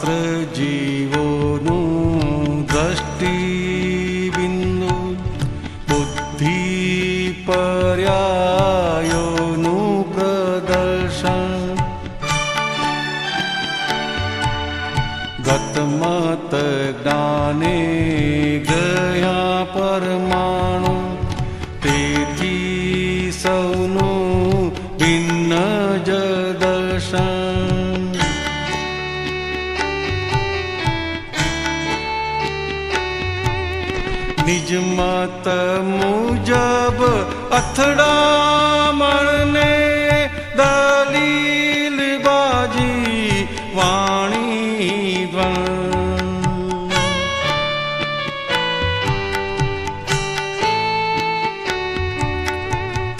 मात्र जीवो नु दृष्टिबिन्दु बुद्धि पर्यायोनुप्रदर्श गतमतज्ञाने गया परमाणु मुजब अथडमे दलिलबाजी वाणी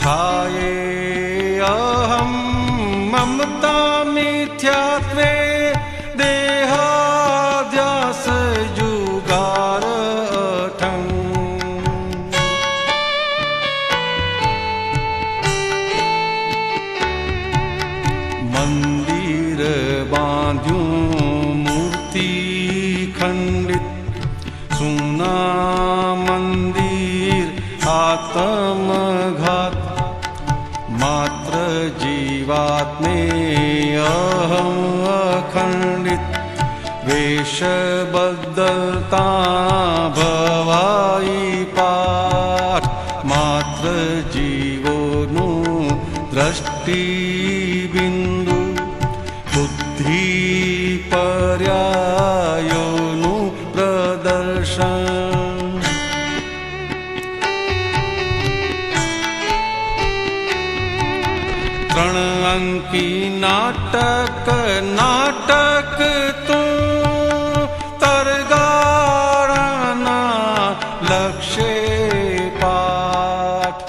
था य अहं ममता मिथ्या मिर आत्मघात मात्र जीवात्मे अहमखण्डित वेषबद्धता भवाई मात्र जीवो नु दृष्टिबिन्दु बुद्धि ત્રણ અંકી નાટક નાટક તું તરગાળાના લક્ષે પાઠ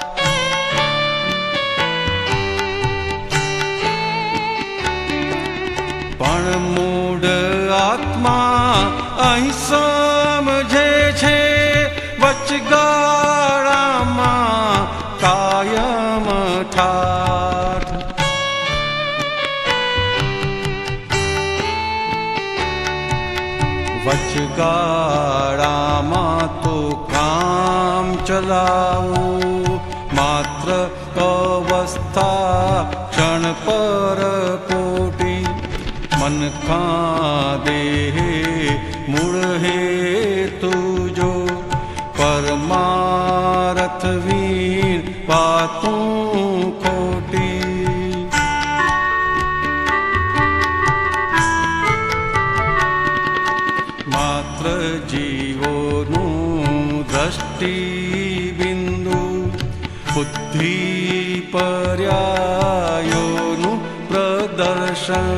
આત્મા અહીં સમજે છે વચગાળામાં કાયમ ઠાઠ मातु काम चलाऊ मात्र चलास्था क्षणपरी मनखा दे हे मूढ हे तु परमा रथ वीर पातु ी पर्यायो नु प्रदर्शन।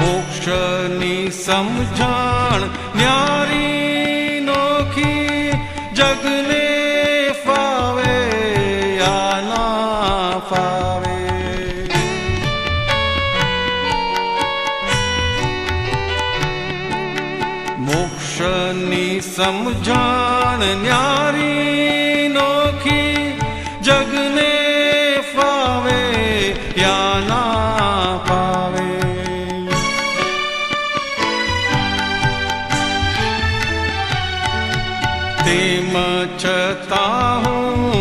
मोक्षी समझाण न्यारी समझाण न्यारी नोखी जगने फावे या ना पावे। ते मचता हूँ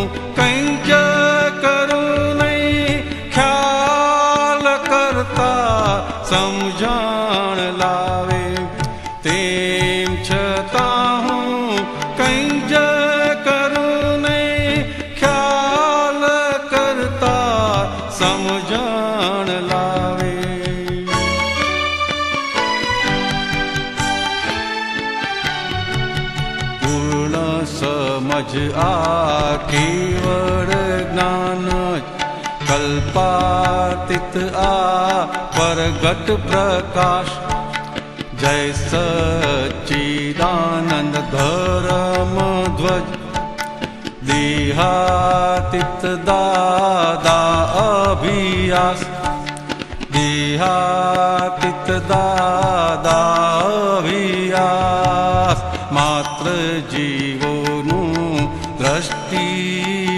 समझ आ केवल ज्ञान कल्पातीत आ परगट प्रकाश जय सच्चिदानन्द धर्म ध्वज देहातीत दादा अभियास देहातीत दादा अभियास जीवो नु द्रष्टिबिन्दु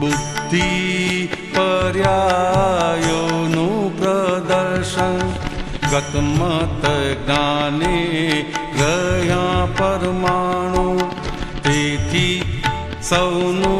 बुद्धि पर्यायो नु प्रदर्शन गत्मतदाया परमाणु तेथि सौनु